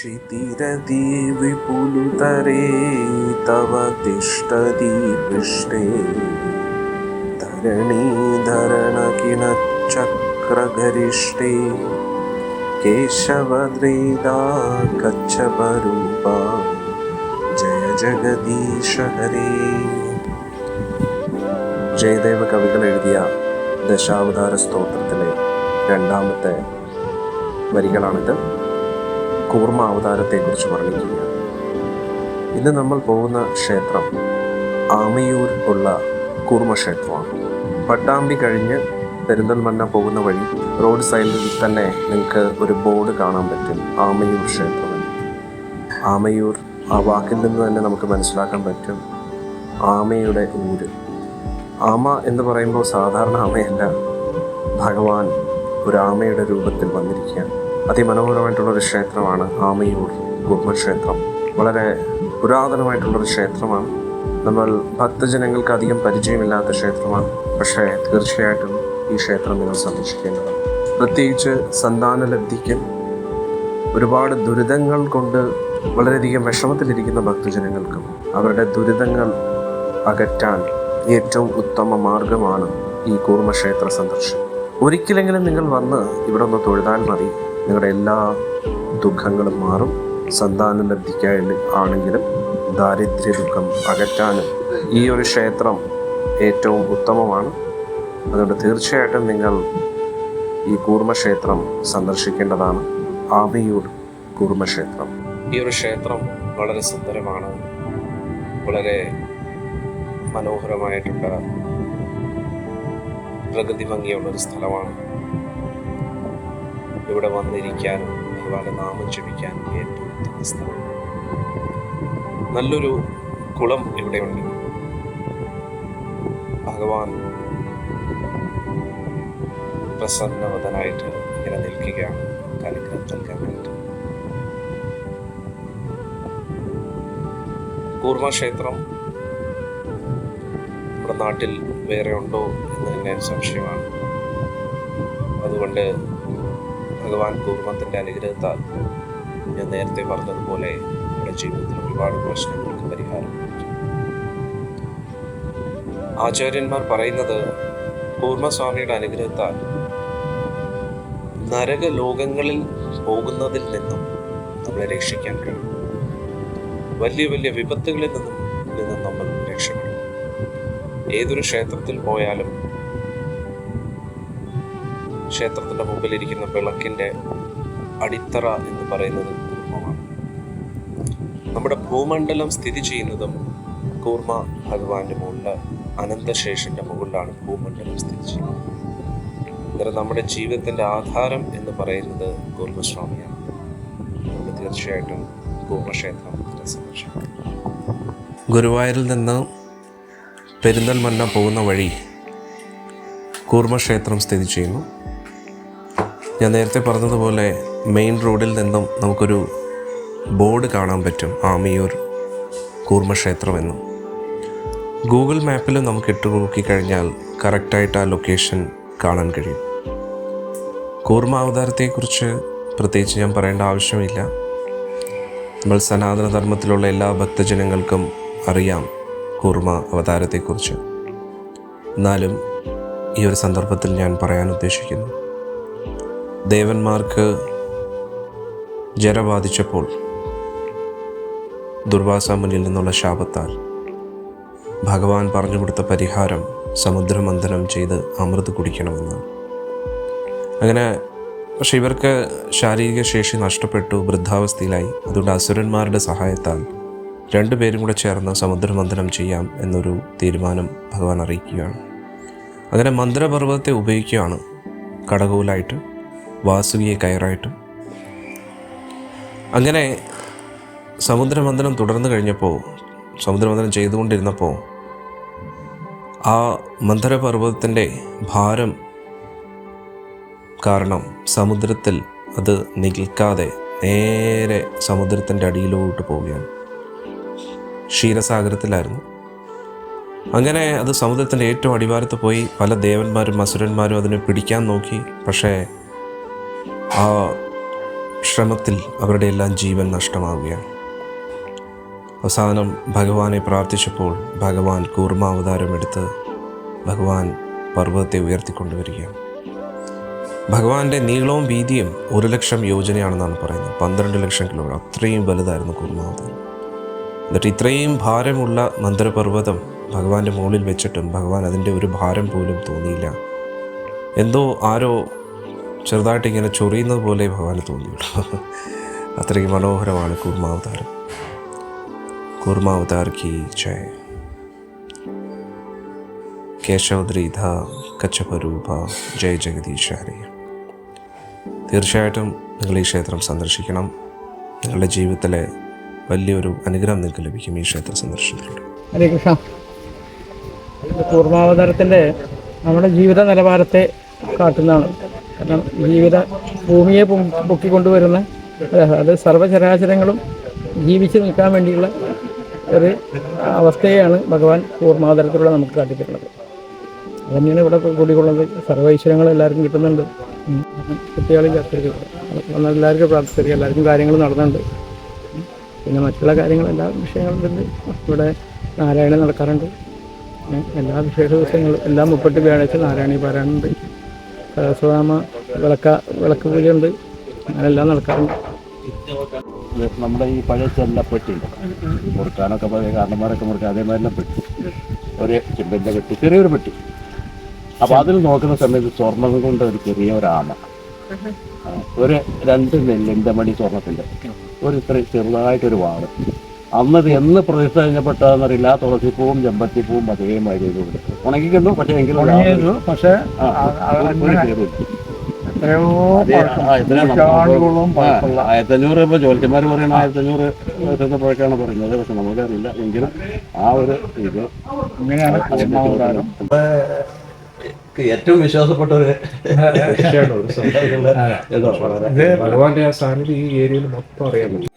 क्षितिरति विपुलुतरे तव तिष्ठति पृष्ठे धरणीधरणकिनच्चक्रगरिष्ठे केशवद्रेदा कच्छपरूपा ജയ ജഗദീശ ഹരേ ജയദേവ കവികൾ എഴുതിയ ദശാവതാര സ്തോത്രത്തിലെ രണ്ടാമത്തെ വരികളാണിത് കൂർമ്മ അവതാരത്തെക്കുറിച്ച് വർണിക്കുകയാണ് ഇന്ന് നമ്മൾ പോകുന്ന ക്ഷേത്രം ആമയൂർ ഉള്ള കൂർമ്മ ക്ഷേത്രമാണ് പട്ടാമ്പി കഴിഞ്ഞ് പെരിന്തൽമണ്ണ പോകുന്ന വഴി റോഡ് സൈഡിൽ തന്നെ നിങ്ങൾക്ക് ഒരു ബോർഡ് കാണാൻ പറ്റും. ആമയൂർ ക്ഷേത്രം ആമയൂർ ആ വാക്കിൽ നിന്ന് തന്നെ നമുക്ക് മനസ്സിലാക്കാൻ പറ്റും ആമയുടെ ഊര്. ആമ എന്ന് പറയുമ്പോൾ സാധാരണ ആമയല്ല ഭഗവാൻ ഒരു ആമയുടെ രൂപത്തിൽ വന്നിരിക്കുകയാണ്. അതിമനോഹരമായിട്ടുള്ള ഒരു ക്ഷേത്രമാണ് ആമയൂർ കുർമ്മക്ഷേത്രം വളരെ പുരാതനമായിട്ടുള്ളൊരു ക്ഷേത്രമാണ്. നമ്മൾ ഭക്തജനങ്ങൾക്ക് അധികം പരിചയമില്ലാത്ത ക്ഷേത്രമാണ്. പക്ഷേ തീർച്ചയായിട്ടും ഈ ക്ഷേത്രം നിങ്ങൾ സന്ദർശിക്കേണ്ടതാണ്. പ്രത്യേകിച്ച് സന്താനലബ്ധിക്കും ഒരുപാട് ദുരിതങ്ങൾ കൊണ്ട് വളരെയധികം വിഷമത്തിലിരിക്കുന്ന ഭക്തജനങ്ങൾക്കും അവരുടെ ദുരിതങ്ങൾ അകറ്റാൻ ഏറ്റവും ഉത്തമ മാർഗമാണ് ഈ കൂർമ്മക്ഷേത്ര സന്ദർശനം. ഒരിക്കലെങ്കിലും നിങ്ങൾ വന്ന് ഇവിടെ ഒന്ന് തൊഴുതാൽ മതി. നിങ്ങളുടെ എല്ലാ ദുഃഖങ്ങളും മാറും. സന്താന ലബ്ധിക്കായി ആണെങ്കിലും ദാരിദ്ര്യ ദുഃഖം അകറ്റാനും ഈ ഒരു ക്ഷേത്രം ഏറ്റവും ഉത്തമമാണ്. അതുകൊണ്ട് തീർച്ചയായിട്ടും നിങ്ങൾ ഈ കൂർമ്മക്ഷേത്രം സന്ദർശിക്കേണ്ടതാണ്. ആവിയൂർ കൂർമ്മക്ഷേത്രം. ഈ ഒരു ക്ഷേത്രം വളരെ സുന്ദരമാണ്. വളരെ മനോഹരമായിട്ടുള്ള പ്രകൃതി ഭംഗിയുള്ള ഒരു സ്ഥലമാണ്. ഇവിടെ വന്നിരിക്കാനും അതുപോലെ നാമം ജപിക്കാനും ഏറ്റവും ഉത്തമ സ്ഥലം. നല്ലൊരു കുളം ഇവിടെയുണ്ട്. ഭഗവാൻ പ്രസന്നവതനായിട്ട് ഇങ്ങനെ നിൽക്കുകയാണ്. അനുഗ്രഹം നൽകാനായിട്ട്. കൂർമ്മ ക്ഷേത്രം നമ്മുടെ നാട്ടിൽ വേറെ ഉണ്ടോ എന്ന് തന്നെ സംശയമാണ് അതുകൊണ്ട് ഭഗവാൻ കൂർമ്മത്തിന്റെ അനുഗ്രഹത്താൽ ഞാൻ നേരത്തെ പറഞ്ഞതുപോലെ നമ്മുടെ ജീവിതത്തിൽ ഒരുപാട് പ്രശ്നങ്ങൾക്ക് പരിഹാരം. ആചാര്യന്മാർ പറയുന്നത് കൂർമ്മസ്വാമിയുടെ അനുഗ്രഹത്താൽ നരക ലോകങ്ങളിൽ പോകുന്നതിൽ നിന്നും നമ്മളെ രക്ഷിക്കാൻ കഴിയും വലിയ വലിയ വിപത്തുകളിൽ നിന്നും ഏതൊരു ക്ഷേത്രത്തിൽ പോയാലും ക്ഷേത്രത്തിന്റെ മുമ്പിലിരിക്കുന്ന വിളക്കിന്റെ അടിത്തറ എന്ന് പറയുന്നത് കൂർമ്മമാണ്. നമ്മുടെ ഭൂമണ്ഡലം സ്ഥിതി ചെയ്യുന്നതും കൂർമ്മ ഭഗവാന്റെ മുകളിൽ അനന്തശേഷന്റെ മുകളിലാണ് ഭൂമണ്ഡലം സ്ഥിതി ചെയ്യുന്നത്. അന്നേരം നമ്മുടെ ജീവിതത്തിന്റെ ആധാരം എന്ന് പറയുന്നത് കൂർമ്മസ്വാമിയാണ്. തീർച്ചയായിട്ടും കൂർമ്മക്ഷേത്രം ഗുരുവായൂരിൽ നിന്ന് പെരിന്തൽമണ്ണ പോകുന്ന വഴി കൂർമ്മക്ഷേത്രം സ്ഥിതി ചെയ്യുന്നു. ഞാൻ നേരത്തെ പറഞ്ഞതുപോലെ മെയിൻ റോഡിൽ നിന്നും നമുക്കൊരു ബോർഡ് കാണാൻ പറ്റും. ആമിയൂർ കൂർമ്മക്ഷേത്രം എന്നും. ഗൂഗിൾ മാപ്പിൽ നമുക്ക് ഇട്ട് നോക്കിക്കഴിഞ്ഞാൽ കറക്റ്റായിട്ട് ആ ലൊക്കേഷൻ കാണാൻ കഴിയും. കൂർമ്മ അവതാരത്തെക്കുറിച്ച് പ്രത്യേകിച്ച് ഞാൻ പറയേണ്ട ആവശ്യമില്ല. നമ്മൾ സനാതനധർമ്മത്തിലുള്ള എല്ലാ ഭക്തജനങ്ങൾക്കും അറിയാം. കൂർമ്മ അവതാരത്തെക്കുറിച്ച്. എന്നാലും ഈ ഒരു സന്ദർഭത്തിൽ ഞാൻ പറയാൻ ഉദ്ദേശിക്കുന്നു. ദേവന്മാർക്ക് ജര ബാധിച്ചപ്പോൾ ദുർവാസ മുന്നിൽ നിന്നുള്ള ശാപത്താൽ ഭഗവാൻ പറഞ്ഞു കൊടുത്ത പരിഹാരം സമുദ്രമന്ഥനം ചെയ്ത് അമൃത് കുടിക്കണമെന്നാണ് അങ്ങനെ പക്ഷെ ഇവർക്ക് ശാരീരിക ശേഷി നഷ്ടപ്പെട്ടു വൃദ്ധാവസ്ഥയിലായി. അതുകൊണ്ട് അസുരന്മാരുടെ സഹായത്താൽ രണ്ടുപേരും കൂടെ ചേർന്ന് സമുദ്രമന്ഥനം ചെയ്യാം എന്നൊരു തീരുമാനം ഭഗവാൻ അറിയിക്കുകയാണ്. അങ്ങനെ മന്ത്രപർവതത്തെ ഉപയോഗിക്കുകയാണ്. കടകൂലായിട്ട് വാസുകിയെ കയറായിട്ട്. അങ്ങനെ സമുദ്രമന്ഥനം തുടർന്നു കഴിഞ്ഞപ്പോൾ സമുദ്രമന്ഥനം ചെയ്തുകൊണ്ടിരുന്നപ്പോൾ ആ മന്ദരപർവതത്തിന്റെ ഭാരം കാരണം സമുദ്രത്തിൽ അത് നിൽക്കാതെ നേരെ സമുദ്രത്തിന്റെ അടിയിലോട്ട് പോവുകയാണ്. ക്ഷീരസാഗരത്തിലായിരുന്നു. അങ്ങനെ അത് സമുദ്രത്തിന്റെ ഏറ്റവും അടിവാരത്ത് പോയി പല ദേവന്മാരും അസുരന്മാരും അതിനെ പിടിക്കാൻ നോക്കി. പക്ഷേ ആ ശ്രമത്തിൽ അവരുടെ എല്ലാം ജീവൻ നഷ്ടമാവുകയാണ്. അവസാനം ഭഗവാനെ പ്രാർത്ഥിച്ചപ്പോൾ ഭഗവാൻ കൂർമാവതാരമെടുത്ത് ഭഗവാൻ പർവതത്തെ ഉയർത്തിക്കൊണ്ടുവരികയാണ്. ഭഗവാന്റെ നീളവും വീതിയും ഒരു ലക്ഷം യോജനയാണെന്നാണ് പറയുന്നത്. പന്ത്രണ്ട് ലക്ഷം കിലോമീറ്റർ. അത്രയും വലുതായിരുന്നു കൂർമാവതാരം. എന്നിട്ട് ഇത്രയും ഭാരമുള്ള മന്ദരപർവതം ഭഗവാന്റെ മുകളിൽ വെച്ചിട്ടും ഭഗവാൻ അതിന്റെ ഒരു ഭാരം പോലും തോന്നിയില്ല. എന്തോ ആരോ ചെറുതായിട്ട് ഇങ്ങനെ ചൊറിയുന്നത് പോലെ ഭഗവാന് തോന്നിയുള്ളൂ അത്രയ്ക്ക് മനോഹരമാണ് കൂർമാവതാരം. കൂർമാവതാർ കി ജയ. കേശവദ്രീധ കച്ചപരൂപ. ജയ ജഗദീശ് ഹരി തീർച്ചയായിട്ടും നിങ്ങൾ ഈ ക്ഷേത്രം സന്ദർശിക്കണം. നിങ്ങളുടെ ജീവിതത്തിലെ വലിയൊരു അനുഗ്രഹം നിങ്ങൾക്ക് ലഭിക്കും ഈ ക്ഷേത്ര സന്ദർശനത്തിലൂടെ. ഹരേ കൃഷ്ണ. പൂർണാവതാരത്തിന്റെ നമ്മുടെ ജീവിത നിലവാരത്തെ കാട്ടുന്നതാണ്. കാരണം ജീവിത ഭൂമിയെ പൊക്കിക്കൊണ്ടുവരുന്ന അത് സർവചരാചരങ്ങളും ജീവിച്ചു നിൽക്കാൻ വേണ്ടിയുള്ള ഒരു അവസ്ഥയാണ് ഭഗവാൻ പൂർണാതരത്തിലൂടെ നമുക്ക് കാട്ടിത്തരുന്നത്. അതുതന്നെയാണ് ഇവിടെ കൂടിക്കൊള്ളുന്നത്. സർവ എല്ലാവർക്കും കിട്ടുന്നുണ്ട്. കുട്ടികളും കുട്ടികളിൽ എല്ലാവർക്കും പ്രാർത്ഥിക്കുക എല്ലാവർക്കും കാര്യങ്ങൾ നടന്നുണ്ട്. പിന്നെ മറ്റുള്ള കാര്യങ്ങൾ എല്ലാ വിഷയങ്ങളും ഇവിടെ നാരായണ നടക്കാറുണ്ട്. എല്ലാ വിശേഷ ദിവസങ്ങളും എല്ലാ മുപ്പട്ട് വ്യാഴാഴ്ച നാരായണി പാരായണുണ്ട്. സഹസ്രനാമ വിളക്ക വിളക്ക് പൂജയുണ്ട്. അങ്ങനെല്ലാം നടക്കാറുണ്ട്. നമ്മുടെ ഈ പഴയ ചെല്ലപ്പെട്ടി മുറുക്കാനൊക്കെ പഴയ കാരണന്മാരൊക്കെ മുറുക്കാൻ അതേമാതിരി പെട്ടി. ഒരു ചെമ്പിന്റെ പെട്ടി ചെറിയൊരു പെട്ടി. അപ്പൊ അതിൽ നോക്കുന്ന സമയത്ത് സ്വർണം കൊണ്ട് ഒരു ചെറിയ ഒരു ആമ ഒരു രണ്ട് നെല്ലിന്റെ മണി സ്വർണത്തിന്റെ ഒരു ഇത്ര ചെറുതായിട്ടൊരു വാട്. അന്നത് എന്ന് പ്രതിഷ്ഠ കഴിഞ്ഞപ്പെട്ടതെന്നറിയില്ല തുളസിപ്പൂവും ചെമ്പത്തിപ്പൂവും അതേമാതിരി മാതിരി ഉണങ്ങിക്കുന്നു പക്ഷേ എങ്കിലും പക്ഷേ ഇത്രയും ആയിരത്തഞ്ഞൂറ് ഇപ്പൊ ജ്യോത്സ്യന്മാർ പറയുന്ന ആയിരത്തഞ്ഞൂറ് പഴക്കമാണ് പറയുന്നത്. പക്ഷെ നമുക്കറിയില്ല. എങ്കിലും ആ ഒരു ഇത് കൂർമാവതാരം ഏറ്റവും വിശ്വാസപ്പെട്ട ഒരു ഭഗവാന്റെ ആ സാന്നിധ്യം ഈ ഏരിയയിൽ മൊത്തം അറിയാൻ പറ്റും.